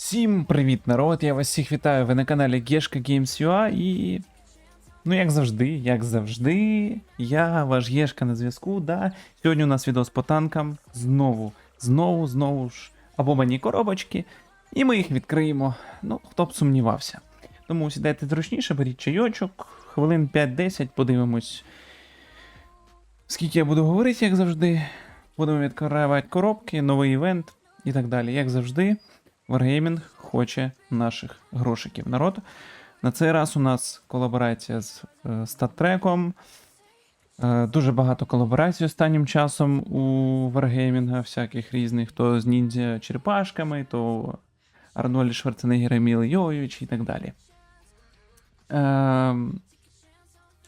Всім привіт, народ! Я вас всіх вітаю. Ви на каналі Гешка Games.ua і. Ну, як завжди, як завжди, я ваш Гешка на зв'язку. Да? Сьогодні у нас відос по танкам. Знову, знову, знову ж обобані коробочки. І ми їх відкриємо. Ну, хто б сумнівався. Тому сідайте зручніше, беріть чайочок, хвилин 5-10, подивимось. Скільки я буду говорити, як завжди. Будемо відкривати коробки, новий івент і так далі. Як завжди, Wargaming хоче наших грошиків. Народ. На цей раз у нас колаборація з е, статтреком. Е, дуже багато колаборацій останнім часом у Wargaming, всяких різних, то з ніндзя черепашками, то Арнольд Шварценеггер, Еміл Йович і так далі. Е,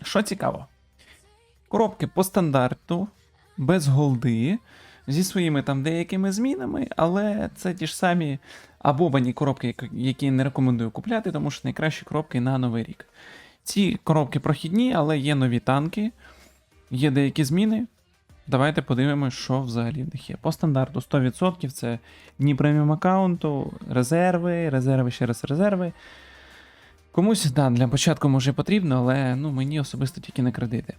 що цікаво? Коробки по стандарту, без голди, зі своїми там деякими змінами, але це ті ж самі абобані коробки, які не рекомендую купляти, тому що найкращі коробки на новий рік. Ці коробки прохідні, але є нові танки, є деякі зміни. Давайте подивимось, що взагалі в них є. По стандарту 100% це дні преміум аккаунту, резерви, резерви, ще раз резерви. Комусь, да, для початку може потрібно, але ну, мені особисто тільки на кредити.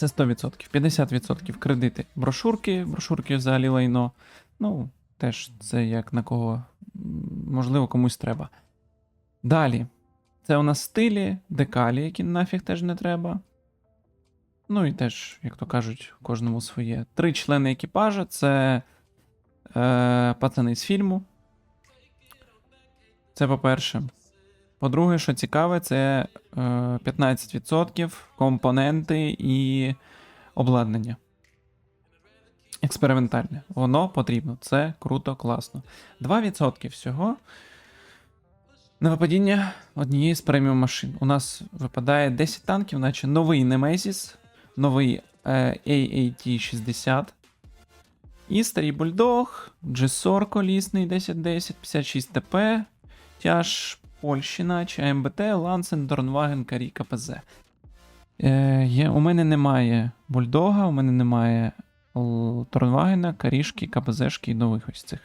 Це 100%. 50% кредити. Брошурки, брошурки взагалі лайно. Ну, теж це як на кого, можливо, комусь треба. Далі. Це у нас стилі, декалі, які нафіг теж не треба. Ну і теж, як то кажуть, кожному своє. Три члени екіпажа це е, пацани з фільму. Це по-перше. По-друге, що цікаве, це е, 15% компоненти і обладнання. Експериментальне. Воно потрібно. Це круто, класно. 2% всього на випадіння однієї з преміум машин. У нас випадає 10 танків, наче новий Nemesis, новий е, AAT-60. І старий бульдог, G-SOR колісний 1010, 56 ТП, тяж Польщі, наче АМБТ, Лансен, Дорнваген, Карі, КПЗ. Е, є, у мене немає бульдога, у мене немає Торнвагена, Карішки, КПЗшки і нових ось цих.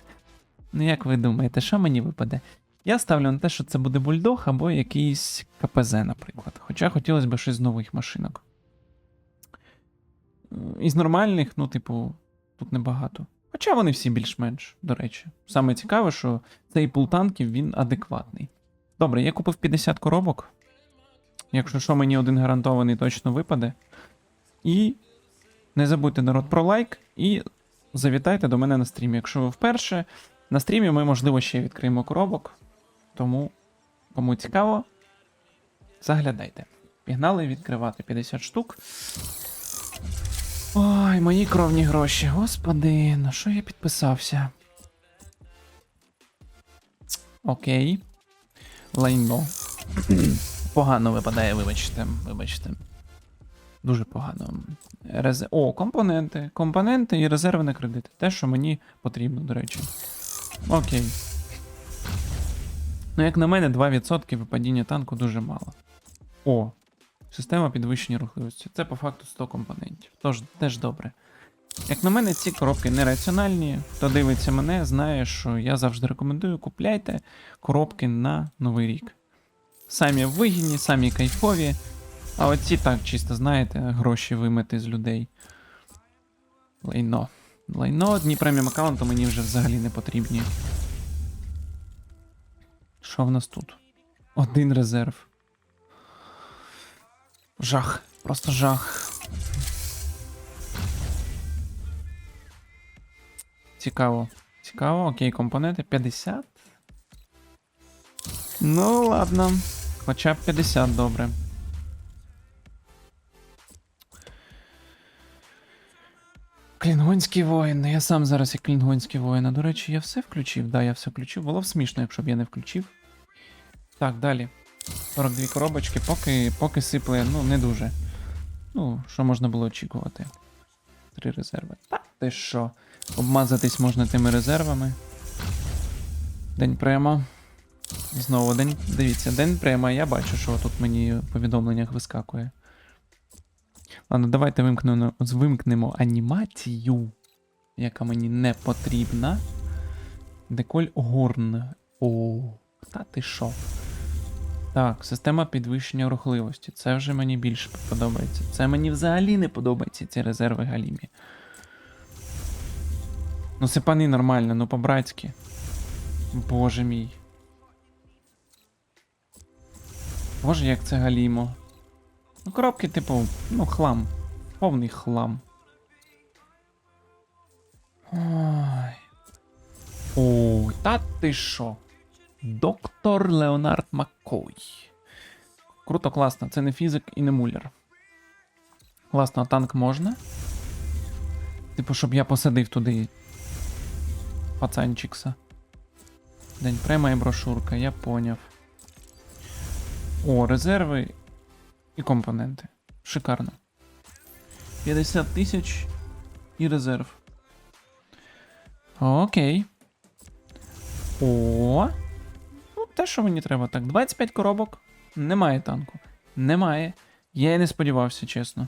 Ну, як ви думаєте, що мені випаде? Я ставлю на те, що це буде бульдог або якийсь КПЗ, наприклад. Хоча хотілося б щось з нових машинок. Із нормальних, ну, типу, тут небагато. Хоча вони всі більш-менш, до речі. Саме цікаве, що цей пул танків він адекватний. Добре, я купив 50 коробок. Якщо що, мені один гарантований точно випаде. І не забудьте народ про лайк і завітайте до мене на стрім. Якщо ви вперше, на стрімі ми, можливо, ще відкриємо коробок. Тому, кому цікаво, заглядайте. Пігнали відкривати 50 штук. Ой, мої кровні гроші. Господи, на що я підписався? Окей. Лайно. Погано випадає, вибачте, вибачте. Дуже погано. Рез... О, компоненти. Компоненти і резерви на кредити. Те, що мені потрібно, до речі. Окей. Ну, як на мене, 2% випадіння танку дуже мало. О, система підвищення рухливості. Це по факту 100 компонентів. Тож теж добре. Як на мене, ці коробки нераціональні. Хто дивиться мене, знає, що я завжди рекомендую купляйте коробки на новий рік. Самі вигідні, самі кайфові. А оці так, чисто, знаєте, гроші вимити з людей. Лайно. Лайно, одні преміум аккаунти мені вже взагалі не потрібні. Що в нас тут? Один резерв. Жах. Просто жах. Цікаво. Цікаво, окей, компоненти 50. Ну, ладно. Хоча б 50 добре. Клінгонський воїн. Я сам зараз як клінгонський воїн. А до речі, я все включив. Да, я все включив. Було б смішно, якщо б я не включив. Так, далі. 42 коробочки, поки, поки сипле, ну, не дуже. Ну, що можна було очікувати? Три резерви. Так, ти що? Обмазатись можна тими резервами. День према. Знову день. Дивіться, день према. Я бачу, що тут мені в повідомленнях вискакує. Ладно, давайте вимкнемо, вимкнемо анімацію, яка мені не потрібна. Деколь Горн. О, та ти що? Так, система підвищення рухливості. Це вже мені більше подобається. Це мені взагалі не подобається, ці резерви галімі. Ну, це пани нормально, ну по-братськи. Боже мій. Боже, як це галімо. Ну, коробки, типу, ну, хлам. Повний хлам. Ой. Ой, та ти що? Доктор Леонард Маккой. Круто, класно. Це не фізик і не муляр. Класно, а танк можна? Типу, щоб я посадив туди пацанчикса. День према і брошурка, я поняв. О, резерви і компоненти. Шикарно. 50 тисяч і резерв. Окей. О. Ну, те, що мені треба. Так, 25 коробок. Немає танку. Немає. Я і не сподівався, чесно.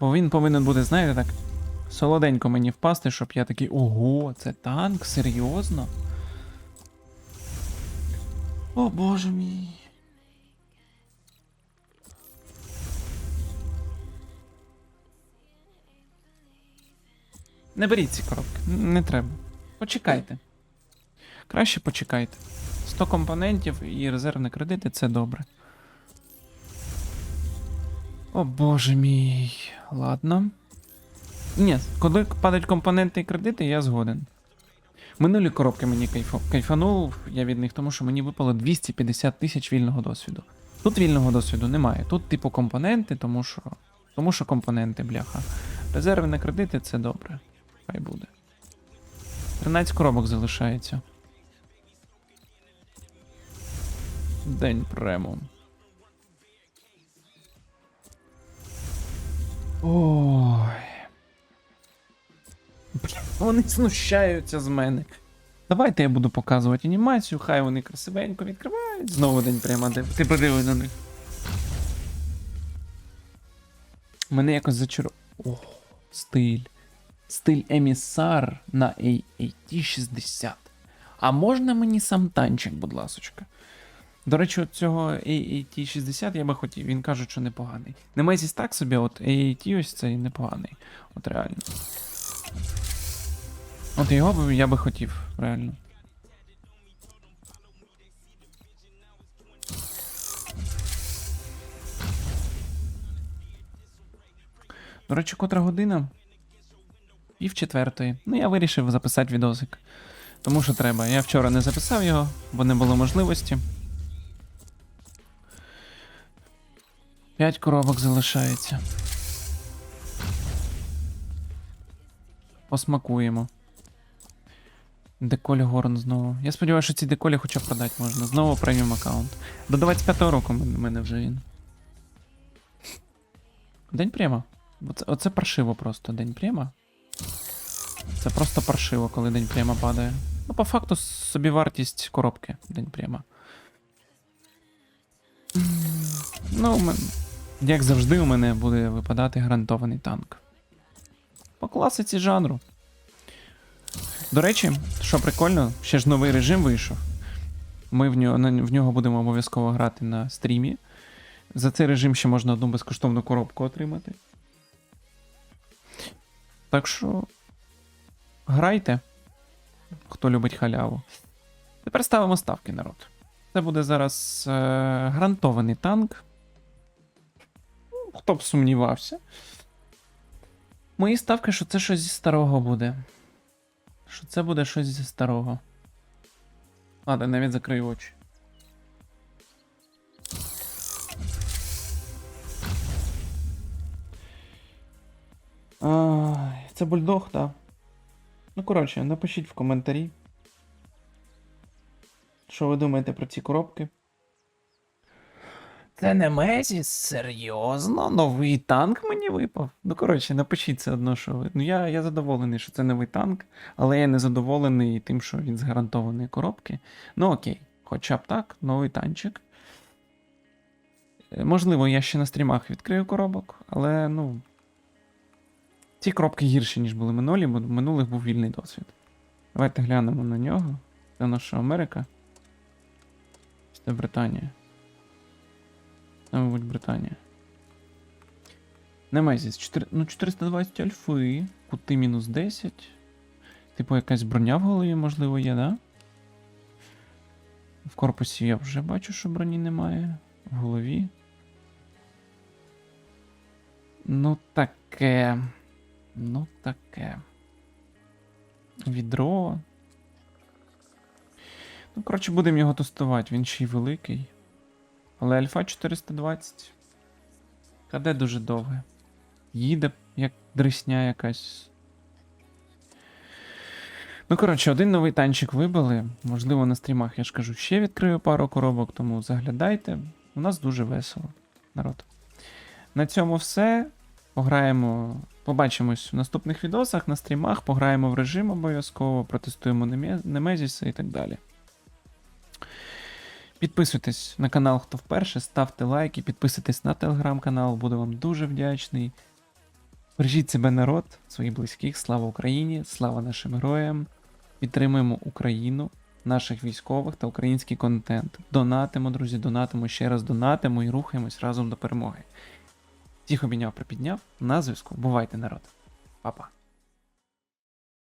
Бо він повинен бути, знаєте, так. Солоденько мені впасти, щоб я такий. Ого, це танк? Серйозно? О боже мій. Не беріть ці коробки, не треба. Почекайте. Краще почекайте. 100 компонентів і резервні кредити це добре. О боже мій. Ладно. Ні, коли падають компоненти і кредити, я згоден. Минулі коробки мені кайфо... кайфанув я від них, тому що мені випало 250 тисяч вільного досвіду. Тут вільного досвіду немає. Тут, типу, компоненти, тому що. Тому що компоненти, бляха. Резерви на кредити це добре. Хай буде. 13 коробок залишається. День прему. Ой. Вони знущаються з мене. Давайте я буду показувати анімацію, хай вони красивенько відкривають. Знову день прямо, ти подиви на них. Мене якось зачару. О, стиль. Стиль емісар на AAT60. А можна мені сам танчик, будь ласочка? До речі, от цього AAT60 я би хотів, він каже, що непоганий. Немезіс так собі, от AAT ось цей непоганий. От реально. От його я би хотів, реально. До речі, котра година? Пів четвертої. Ну, я вирішив записати відосик. Тому що треба. Я вчора не записав його, бо не було можливості. П'ять коробок залишається. Посмакуємо. Деколі Горн знову. Я сподіваюся, що ці деколі хоча б продати можна. Знову преміум аккаунт. До 25-го року в мене вже він. День прямо. Оце, оце паршиво просто. День прямо. Це просто паршиво, коли день прямо падає. Ну, по факту, собівартість коробки день прямо. Ну, як завжди, у мене буде випадати гарантований танк. По класиці жанру. До речі, що прикольно, ще ж новий режим вийшов. Ми в нього, в нього будемо обов'язково грати на стрімі. За цей режим ще можна одну безкоштовну коробку отримати. Так що. Грайте, хто любить халяву. Тепер ставимо ставки, народ. Це буде зараз е, гарантований танк. Ну, Хто б сумнівався. Мої ставки, що це щось зі старого буде. Що це буде щось зі старого. Ладно, навіть закрию очі. А, це бульдог, так. Ну, коротше, напишіть в коментарі. Що ви думаєте про ці коробки? Це не Мезіс? Серйозно? Новий танк мені випав? Ну, коротше, напишіть це одно, що ви. Ну, я, я задоволений, що це новий танк, але я не задоволений тим, що він з гарантованої коробки. Ну окей, хоча б так, новий танчик. Е, Можливо, я ще на стрімах відкрию коробок, але ну. Ці коробки гірші, ніж були минулі, бо в минулих був вільний досвід. Давайте глянемо на нього. Це наша Америка. Це Британія. Мабуть, Британія. Немезіс. 4... Ну, 420 альфи. Кути мінус 10. Типу, якась броня в голові, можливо, є, да? В корпусі я вже бачу, що броні немає. В голові. Ну, таке. Ну, таке. Відро. Ну, коротше, будемо його тестувати. Він ще й великий. Але альфа 420. КД дуже довге. Їде, як дресня якась. Ну, коротше, один новий танчик вибили. Можливо, на стрімах я ж кажу, ще відкрию пару коробок, тому заглядайте. У нас дуже весело, народ. На цьому все. Пограємо, побачимось в наступних відосах, на стрімах, пограємо в режим обов'язково, протестуємо Неме- Немезіса і так далі. Підписуйтесь на канал, хто вперше, ставте лайки, підписуйтесь на телеграм-канал, буду вам дуже вдячний. Бережіть себе, народ, своїх близьких, слава Україні, слава нашим героям. Підтримуємо Україну, наших військових та український контент. Донатимо, друзі, донатимо, ще раз донатимо і рухаємось разом до перемоги. Всіх обійняв, припідняв. На зв'язку. Бувайте, народ. Па-па.